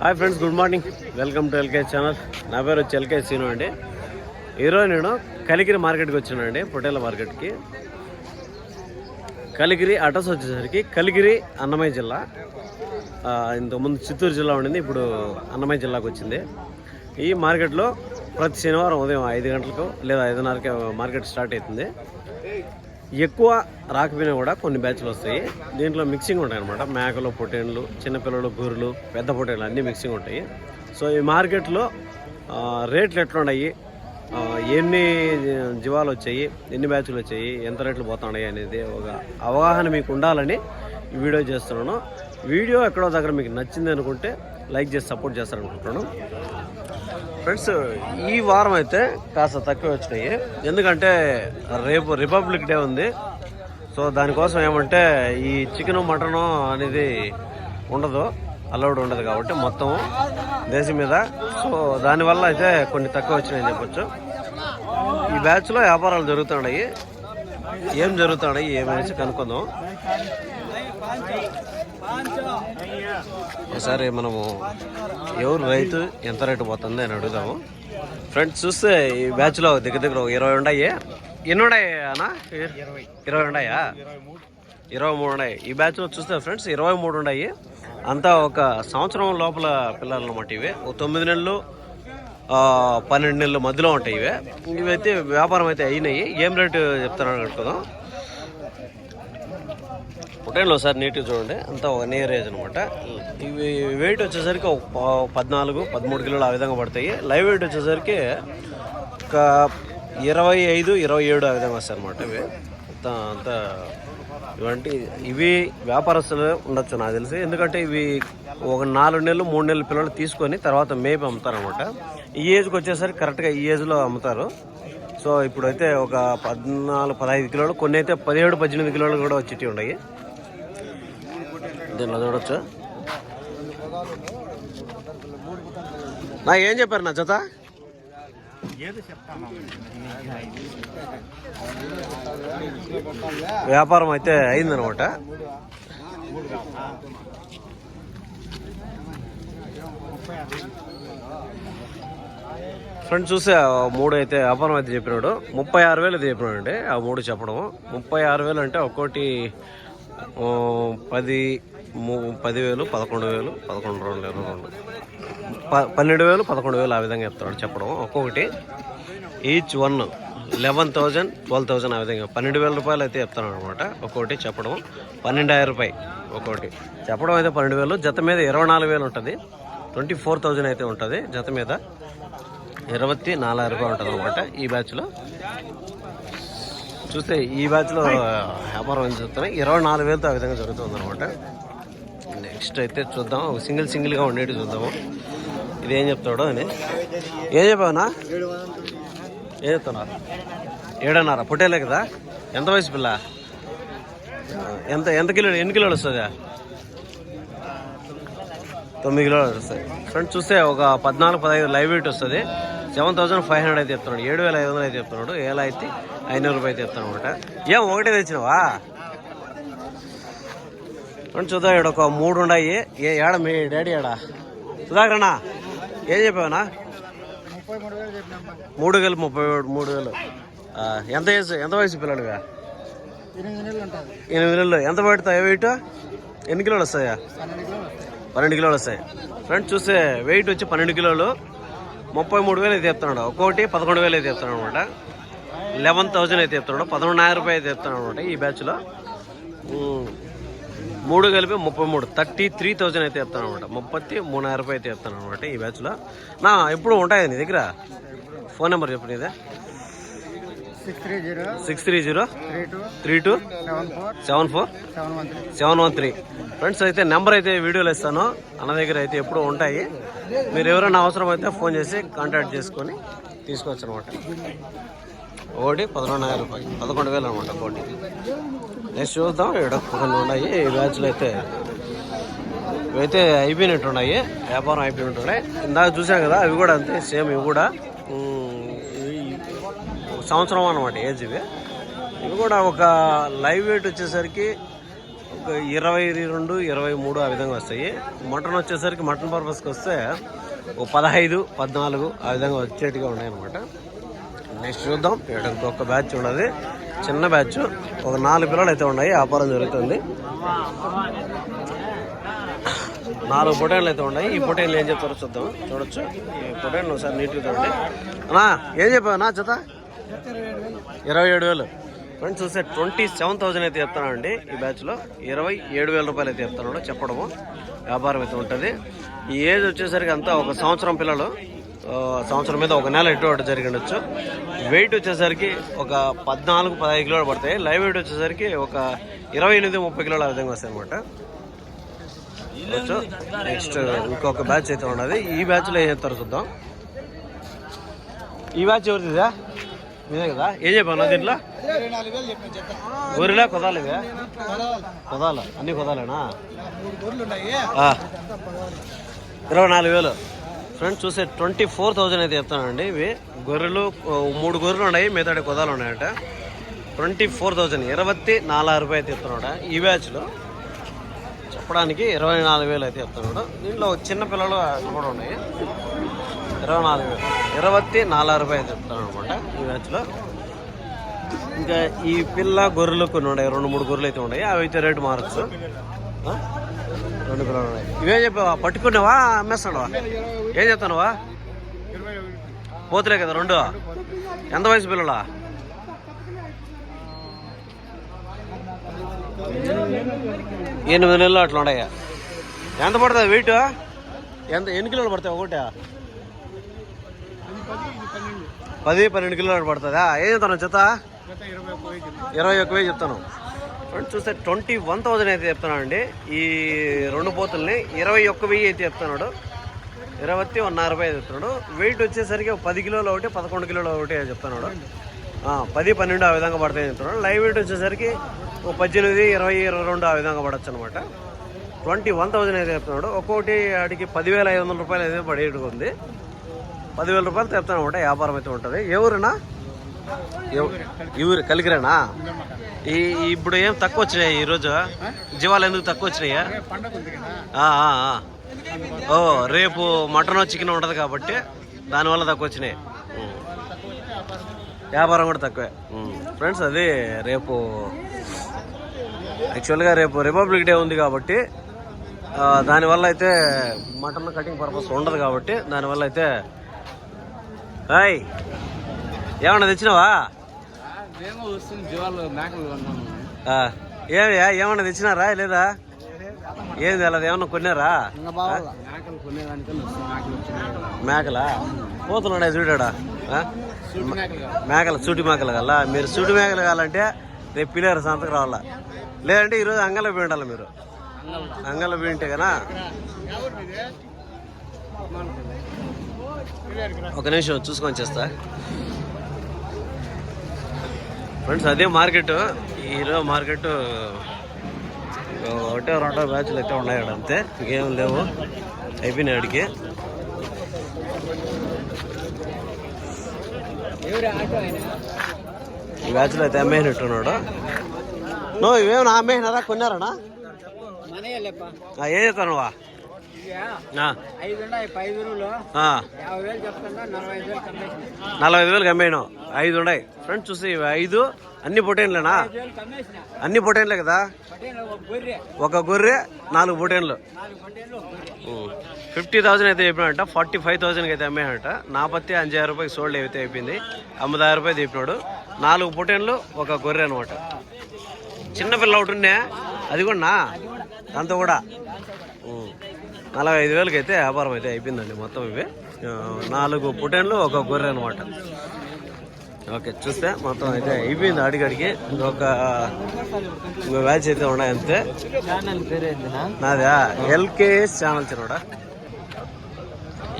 Hi friends good morning. Welcome to LK channel. నా పేరు వచ్చి ఎల్కే సీను అండి. ఈరోజు నేను కలిగిరి మార్కెట్కి వచ్చానండి పొటేల మార్కెట్కి. కలిగిరి అడ్రస్ వచ్చేసరికి కలిగిరి అన్నమయ్య జిల్లా. ఇంతకుముందు చిత్తూరు జిల్లా ఉండింది ఇప్పుడు అన్నమయ్య జిల్లాకు వచ్చింది. ఈ మార్కెట్లో ప్రతి శనివారం ఉదయం ఐదు గంటలకు లేదా ఐదున్నరకి మార్కెట్ స్టార్ట్ అవుతుంది. ఎక్కువ రాకపోయినా కూడా కొన్ని బ్యాచ్లు వస్తాయి. దీంట్లో మిక్సింగ్ ఉంటాయి అనమాట మేకలు పొటేన్లు చిన్నపిల్లలు గొర్రెలు పెద్ద పొటేన్లు అన్నీ మిక్సింగ్ ఉంటాయి. సో ఈ మార్కెట్లో రేట్లు ఎట్లున్నాయి? ఎన్ని జీవాలు వచ్చాయి? ఎన్ని బ్యాచ్లు వచ్చాయి? ఎంత రేట్లు పోతున్నాయి అనేది ఒక అవగాహన మీకు ఉండాలని వీడియో చేస్తున్నాను. వీడియో ఎక్కడో దగ్గర మీకు నచ్చింది అనుకుంటే లైక్ చేసి సపోర్ట్ చేస్తారనుకుంటున్నాను. ఫ్రెండ్స్ ఈ వారం అయితే కాస్త తక్కువ వచ్చినాయి. ఎందుకంటే రేపు రిపబ్లిక్ డే ఉంది. సో దానికోసం ఏమంటే ఈ చికెను మటను అనేది ఉండదు. అలౌడ్ ఉండదు కాబట్టి మొత్తం దేశం మీద. సో దానివల్ల అయితే కొన్ని తక్కువ వచ్చినాయి చెప్పొచ్చు. ఈ బ్యాచ్లో వ్యాపారాలు జరుగుతున్నాయి. ఏం జరుగుతున్నాయి ఏమనేసి కనుక్కుందాం. ఒకసారి మనము ఎవరు రైతు ఎంత రేటు పోతుంది అని అడుగుదాము. ఫ్రెండ్స్ చూస్తే ఈ బ్యాచ్లో దగ్గర దగ్గర ఇరవై ఉన్నాయి ఎన్ని ఉన్నాయి అన్న? ఇరవై ఉన్నాయా ఇరవై మూడు ఉన్నాయి ఈ బ్యాచ్లో చూస్తే ఫ్రెండ్స్ ఇరవై మూడు ఉన్నాయి అంతా ఒక సంవత్సరం లోపల పిల్లలు అన్నమాట ఇవి. ఒక తొమ్మిది నెలలు పన్నెండు నెలల మధ్యలో ఉంటాయి ఇవి. ఇవైతే వ్యాపారం అయితే అయినాయి. ఏం రేటు చెప్తారని కట్టుకుందాం పొటేన్లో సార్ నీట్గా చూడండి. అంతా ఒక నియర్ ఏజ్ అనమాట. ఇవి వెయిట్ వచ్చేసరికి ఒక పద్నాలుగు పదమూడు కిలోలు ఆ విధంగా పడతాయి. లైవ్ వెయిట్ వచ్చేసరికి ఒక ఇరవై ఐదు ఇరవై ఏడు ఆ విధంగా వస్తాయి అనమాట ఇవి. అంతా అంతా ఇవంటి ఇవి వ్యాపారస్తులు ఉండొచ్చు నాకు తెలిసి. ఎందుకంటే ఇవి ఒక నాలుగు నెలలు మూడు నెలల పిల్లలు తీసుకొని తర్వాత మేపి అమ్ముతారనమాట. ఈ ఏజ్కి వచ్చేసరికి కరెక్ట్గా ఈ ఏజ్లో అమ్ముతారు. సో ఇప్పుడైతే ఒక పద్నాలుగు పదహైదు కిలోలు కొన్ని అయితే పదిహేడు పద్దెనిమిది కిలోలు కూడా వచ్చేటి ఉన్నాయి. దీనిలో చూడొచ్చు. నా ఏం చెప్పారు నా జత? వ్యాపారం అయితే అయిందనమాట. ఫ్రెండ్స్ చూస్తే ఆ మూడు అయితే వ్యాపారం అయితే చెప్పినాడు. ముప్పై ఆరు వేలు అయితే చెప్పినాడు అండి ఆ మూడు చెప్పడం ముప్పై ఆరు వేలు అంటే ఒక్కోటి పది పదివేలు పదకొండు వేలు పదకొండు రెండు వేలు రెండు. పన్నెండు వేలు పదకొండు వేలు ఆ విధంగా చెప్తాడు చెప్పడం. ఒక్కొక్కటి each one eleven thousand twelve thousand ఆ విధంగా. పన్నెండు వేల రూపాయలు అయితే చెప్తాను అనమాట ఒక్కొక్కటి చెప్పడం పన్నెండాయిరం రూపాయి ఒక్కొక్కటి. చెప్పడం అయితే పన్నెండు వేలు. జత మీద ఇరవై నాలుగు వేలు ఉంటుంది. ట్వంటీ ఫోర్ థౌజండ్ అయితే ఉంటుంది. జత మీద ఇరవై నాలుగు రూపాయలు ఉంటుంది అనమాట ఈ బ్యాచ్లో చూస్తే ఈ బ్యాచ్లో వ్యాపారం ఏం చెప్తున్నా ఇరవై నాలుగు వేలతో ఆ విధంగా జరుగుతుంది అనమాట నెక్స్ట్ అయితే చూద్దాం. సింగిల్ సింగిల్గా ఉండేటి చూద్దాము. ఇది ఏం చెప్తాడో అని. ఏం చెప్పావునా? ఏం చెప్తున్నారు ఏడన్నారా. పుట్టేలే కదా? ఎంత వయసు పిల్ల? ఎంత ఎంత కిలోలు ఎన్ని కిలోలు వస్తుందా? తొమ్మిది కిలోలు వస్తాయి ఫ్రెండ్ చూస్తే ఒక పద్నాలుగు పదహైదు లైవ్ వెయిట్ వస్తుంది. సెవెన్ థౌసండ్ ఫైవ్ హండ్రెడ్ అయితే చెప్తున్నాడు. ఏడు వేల ఐదు వందలు అయితే చెప్తున్నాడు. ఏలా అయితే ఐనూరు రూపాయలు అయితే చెప్తాను అనమాట ఏం ఒకటే తెచ్చినావా? ఫ్రెండ్ చూద్దాం ఇక్కడ ఒక మూడు ఉన్నాయి. ఏ ఏడ మీ డాడీ ఏడా సుధాకరణ ఏం చెప్పావనా? మూడు వేలు ముప్పై మూడు వేలు. ఎంత వయసు ఎంత వయసు పిల్లలుగా ఎనిమిది నెలలు ఎంత పడుతాయి వెయిట్ ఎన్ని కిలోలు వస్తాయా? పన్నెండు కిలోలు వస్తాయి. ఫ్రెండ్స్ చూస్తే వెయిట్ వచ్చి పన్నెండు కిలోలు. ముప్పై మూడు వేలు అయితే చెప్తున్నాడు. ఒక్కొక్కటి పదకొండు వేలు అయితే చెప్తున్నాడు అనమాట. లెవెన్ థౌజండ్ అయితే చెప్తున్నాడు. పదకొండున్నర రూపాయలు అయితే చెప్తున్నాడు అనమాట ఈ బ్యాచ్లో మూడు కలిపి ముప్పై మూడు. థర్టీ త్రీ థౌజండ్ అయితే చెప్తాను అనమాట ముప్పత్తి మూడున్నర రూపాయలు అయితే చెప్తాను అనమాట ఈ బ్యాచ్లో. నా ఎప్పుడు ఉంటాయి నీ దగ్గర? ఫోన్ నెంబర్ చెప్పు నీదే. Six three zero three two seven four seven four seven one three. Seven one three. Friends అయితే నెంబర్ అయితే వీడియోలో ఇస్తాను. అన్న దగ్గర అయితే ఎప్పుడు ఉంటాయి. మీరు ఎవరైనా అవసరం అయితే ఫోన్ చేసి కాంటాక్ట్ చేసుకొని తీసుకోవచ్చు అనమాట ఒకటి పదకొండున్నర రూపాయలు పదకొండు వేలు అనమాట కోటి. నెక్స్ట్ చూద్దాం ఇక్కడ కొన్ని ఉన్నాయి. ఈ బ్యాచ్లు అయితే ఇవైతే అయిపోయినట్టు ఉన్నాయి. వ్యాపారం అయిపోయినట్టు ఉన్నాయి. ఇందాక చూసాం కదా అవి కూడా అంతే సేమ్ ఇవి కూడా. సంవత్సరం అనమాట ఏజ్ ఇవి. ఇవి కూడా ఒక లైవ్ వెయిట్ వచ్చేసరికి ఒక ఇరవై రెండు ఇరవై మూడు ఆ విధంగా వస్తాయి. మటన్ వచ్చేసరికి మటన్ పర్పస్కి వస్తే ఒక పదహైదు పద్నాలుగు ఆ విధంగా వచ్చేట్టుగా ఉన్నాయన్నమాట నెక్స్ట్ చూద్దాం. ఇక్కడ ఇంకొక బ్యాచ్ ఉన్నది. చిన్న బ్యాచ్ ఒక నాలుగు పిల్లలు అయితే ఉన్నాయి. వ్యాపారం జరుగుతుంది. నాలుగు పొటేన్లు అయితే ఉన్నాయి. ఈ పొటేన్లు ఏం చెప్తారో చూద్దాం. చూడొచ్చు. ఈ పొటేన్లు ఒకసారి నీట్గా చూడండి. అన్నా ఏం చెప్పావు నా జత? ఇరవై ఏడు వేలు. ఫ్రెండ్స్ చూస్తే ట్వంటీ సెవెన్ థౌసండ్ అయితే చెప్తానండి ఈ బ్యాచ్లో ఇరవై ఏడు వేల రూపాయలు అయితే చెప్తున్నాడు. చెప్పడము. వ్యాపారం అయితే ఉంటుంది. ఈ ఏజ్ వచ్చేసరికి అంతా ఒక సంవత్సరం పిల్లలు. సంవత్సరం మీద ఒక నెల ఎటు అటు జరిగి ఉండొచ్చు. వెయిట్ వచ్చేసరికి ఒక పద్నాలుగు పదహైదు కిలోలు పడతాయి. లైవ్ వెయిట్ వచ్చేసరికి ఒక ఇరవై ఎనిమిది ముప్పై కిలోలు ఆ విధంగా వస్తాయి అనమాట నెక్స్ట్ ఇంకొక బ్యాచ్ అయితే ఉన్నది. ఈ బ్యాచ్లో ఏం చెప్తారో చూద్దాం. ఈ బ్యాచ్ ఎవరిదిదా మీదే కదా? ఏం చెప్పాను దీంట్లో? గొర్రెలా కొదాలి ఇవే కొదాల అన్ని కుదాలేనా? ఇరవై నాలుగు వేలు. ఫ్రెండ్స్ చూసే ట్వంటీ ఫోర్ థౌజండ్ అయితే చెప్తానండి ఇవి గొర్రెలు మూడు గొర్రెలు ఉన్నాయి మిగతాడి కొదాలు ఉన్నాయట. ట్వంటీ ఫోర్ థౌజండ్ ఇరవై నాలుగు రూపాయలు అయితే చెప్తున్నాడు ఈ బ్యాచ్లో చెప్పడానికి ఇరవై నాలుగు వేలు అయితే చెప్తున్నాడు. దీంట్లో చిన్న పిల్లలు కూడా ఉన్నాయి. ఇరవై నాలుగు వేలు ఇరవై నాలుగు రూపాయలు చెప్తాను అనమాట ఈ బ్యాచ్లో. ఇంకా ఈ పిల్ల గొర్రెలు కొన్ని ఉన్నాయి రెండు మూడు గొర్రెలు అయితే ఉన్నాయి. అవి అయితే రేటు మారచ్చు. రెండు పిల్లలు ఉన్నాయి. ఇవే చెప్పావా? పట్టుకున్నావా అమ్మేస్తాడు ఏం చెప్తానువా పోతులే కదా రెండు. ఎంత వయసు పిల్లలా? ఎనిమిది నెలలు అట్లా ఉన్నాయా? ఎంత పడుతుంది వెయిట్ ఎంత ఎన్ని కిలోలు పడతాయి ఒకటి? పది పన్నెండు కిలోలు పడుతుందా? ఏం చెప్తాను చెత్త ఇరవై ఒక్క వెయ్యి వేలు చెప్తాను. ఫ్రెండ్స్ చూస్తే ట్వంటీ వన్ థౌజండ్ అయితే చెప్తున్నాడు అండి ఈ రెండు పోతుల్ని ఇరవై ఒక్క వెయ్యి అయితే చెప్తున్నాడు. ఇరవై ఒన్నర రూపాయలు చెప్తున్నాడు. వెయిట్ వచ్చేసరికి ఒక పది కిలోలు ఒకటి పదకొండు కిలోలు ఒకటి అని చెప్తున్నాడు. పది పన్నెండు ఆ విధంగా పడతాయి చెప్తున్నాడు. లైవ్ వెయిట్ వచ్చేసరికి ఒక పద్దెనిమిది ఇరవై ఇరవై రెండు ఆ విధంగా పడచ్చు అనమాట ట్వంటీ వన్ థౌజండ్ అయితే చెప్తున్నాడు. ఒక్కొక్కటి వాటికి పదివేల ఐదు వందల రూపాయలు అయితే పడేట్టుగా ఉంది. పదివేల రూపాయలు చెప్తాను అనమాట వ్యాపారం అయితే ఉంటుంది. ఎవరునా? ఎవరు? కలిగిరేనా ఈ ఇప్పుడు ఏం తక్కువ వచ్చినాయి ఈరోజు జీవాలు ఎందుకు తక్కువ వచ్చినాయా? ఓ రేపు మటన్ చికెన్ ఉండదు కాబట్టి దానివల్ల తక్కువ వచ్చినాయి. వ్యాపారం కూడా తక్కువే. ఫ్రెండ్స్ అది రేపు యాక్చువల్గా రేపు రిపబ్లిక్ డే ఉంది కాబట్టి దానివల్ల అయితే మటన్ కటింగ్ పర్పస్ ఉండదు కాబట్టి దానివల్ల అయితే హాయ్ ఏమన్నా తెచ్చినావా? ఏమయ్యా ఏమన్నా తెచ్చినారా లేదా? ఏం తెలదు? ఏమన్నా కొన్నారా? మేకలు మేకలా? పోతున్నాడా చూడాడా? మేకలు సూటి మేకలు కల్లా మీరు సూటి మేకలు కావాలంటే రేపు పిల్లలు సంతకు రావాలా? లేదంటే ఈరోజు అంగల్లో పోయిండాలి మీరు? అంగల్లో పోయింటే కదా ఒక నిమిషం చూసుకొని చేస్తా ఫ్రెండ్స్ అదే మార్కెట్. ఈరోజు మార్కెట్ ఒకటో రెండో బ్యాచ్లు అయితే ఉన్నాయి అంతే. ఇంకేం లేవు. అయిపోయినాయి ఆయన ఈ బ్యాచ్లో అయితే అమ్మేసినట్టున్నాడు నువ్వు ఇవేమన్నా అమ్మేసినారా కొన్నారనా? ఏం వేలు చెప్తున్నా నలభై ఐదు వేలు అమ్మేను ఐదు ఉన్నాయి. ఫ్రెండ్స్ చూసి ఇవి ఐదు. అన్ని పొటేన్లేనా అన్ని పొటేన్లే కదా? ఒక గొర్రె నాలుగు పొటేన్లు ఫిఫ్టీ థౌసండ్ అయితే చెప్పినాడంట ఫార్టీ ఫైవ్ థౌసండ్కి అయితే అమ్మేనంట నాపత్తి అంజాయిరం రూపాయకి సోల్డ్ అయితే అయిపోయింది. అమ్మదాయిరం రూపాయలు చెప్పినాడు. నాలుగు పొటేన్లు ఒక గొర్రె అనమాట చిన్నపిల్ల ఒకటి ఉండే అది కూడా దాంతో కూడా? నలభై ఐదు వేలకి అయితే వ్యాపారం అయితే అయిపోయిందండి మొత్తం ఇవి. నాలుగు పుటేన్లు ఒక గొర్రె అనమాట ఓకే చూస్తే మొత్తం అయితే అయిపోయింది అడిగడికి ఇంకొక ఇంకో బ్యాచ్ అయితే ఉన్నాయి అంతే నాదా? ఎల్కేఎస్ ఛానల్ చిన్నోడా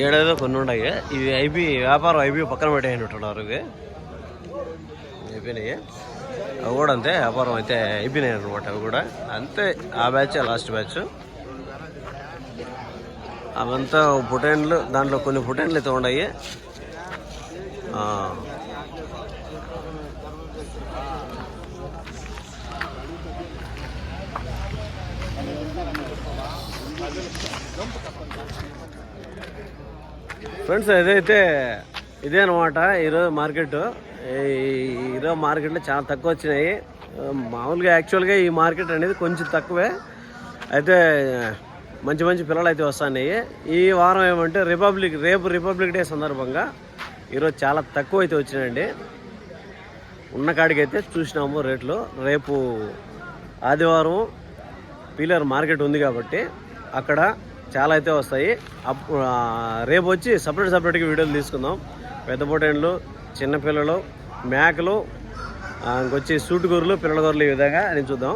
ఏడేదో కొన్ని ఉన్నాయి. ఇవి ఐబీ వ్యాపారం ఐబీ పక్కన పెట్టేయనట్టున్నారు ఇవి అయిపోయినాయి. అవి కూడా అంతే వ్యాపారం అయితే అయిపోయినాయి అనమాట అవి కూడా. అంతే ఆ బ్యాచ్ లాస్ట్ బ్యాచ్. అవంతా పుటేన్లు దాంట్లో కొన్ని పుటేన్లు అయితే ఉన్నాయి. ఫ్రెండ్స్ ఇదైతే ఇదే అనమాట ఈరోజు మార్కెట్. ఈ- ఈరోజు మార్కెట్లో చాలా తక్కువ వచ్చినాయి. మామూలుగా యాక్చువల్గా ఈ మార్కెట్ అనేది కొంచెం తక్కువే. అయితే మంచి మంచి పిల్లలు అయితే వస్తున్నాయి. ఈ వారం ఏమంటే రిపబ్లిక్ రేపు రిపబ్లిక్ డే సందర్భంగా ఈరోజు చాలా తక్కువ అయితే వచ్చినాయండి. ఉన్న కాడికి అయితే చూసినాము రేట్లు. రేపు ఆదివారం పీలర్ మార్కెట్ ఉంది కాబట్టి అక్కడ చాలా అయితే వస్తాయి. రేపు వచ్చి సపరేట్ సపరేట్గా వీడియోలు తీసుకుందాం. పెద్ద పొటేన్లు చిన్నపిల్లలు మేకలు ఇంకొచ్చి సూటు గొర్రెలు పిల్లల గొర్రెలు ఈ విధంగా నేను చూద్దాం.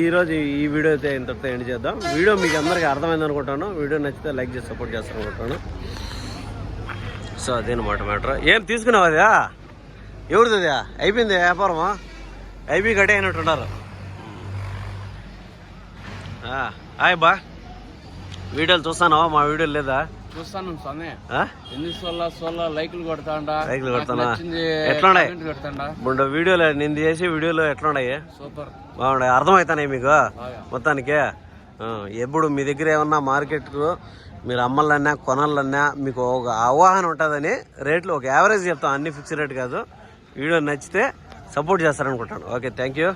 ఈరోజు ఈ వీడియో అయితే ఇంతటితో ఎండ్ చేద్దాం. వీడియో మీకు అందరికీ అర్థమైంది అనుకుంటాను. వీడియో నచ్చితే లైక్ చేసి సపోర్ట్ చేస్తాను అనుకుంటాను. సో అదేనమాట మ్యాటర్. ఏం తీసుకున్నావు అదా ఎవరిది అయిపోయింది వ్యాపారమా? అయిపోయి కట్టే అయినట్టున్నారు హాయ్ బా. వీడియోలు చూస్తాను మా వీడియోలు లేదా? చూస్తాను స్వామి. లైకులు కొడతాండా లైకులు కొడతానా? ఎట్లున్నాయి? వీడియోలు నేను చేసే వీడియోలు ఎట్లా ఉన్నాయి? సూపర్. బాగున్నాయి. అర్థమవుతాయి మీకు? మొత్తానికి ఎప్పుడు మీ దగ్గర ఏమన్నా మార్కెట్కు మీరు అమ్మాలన్నా కొనాలన్నా మీకు ఒక అవగాహన ఉంటుందని రేట్లు ఒక యావరేజ్ చెప్తాం. అన్ని ఫిక్స్ రేట్ కాదు. వీడియో నచ్చితే సపోర్ట్ చేస్తారనుకుంటాను. Okay thank you.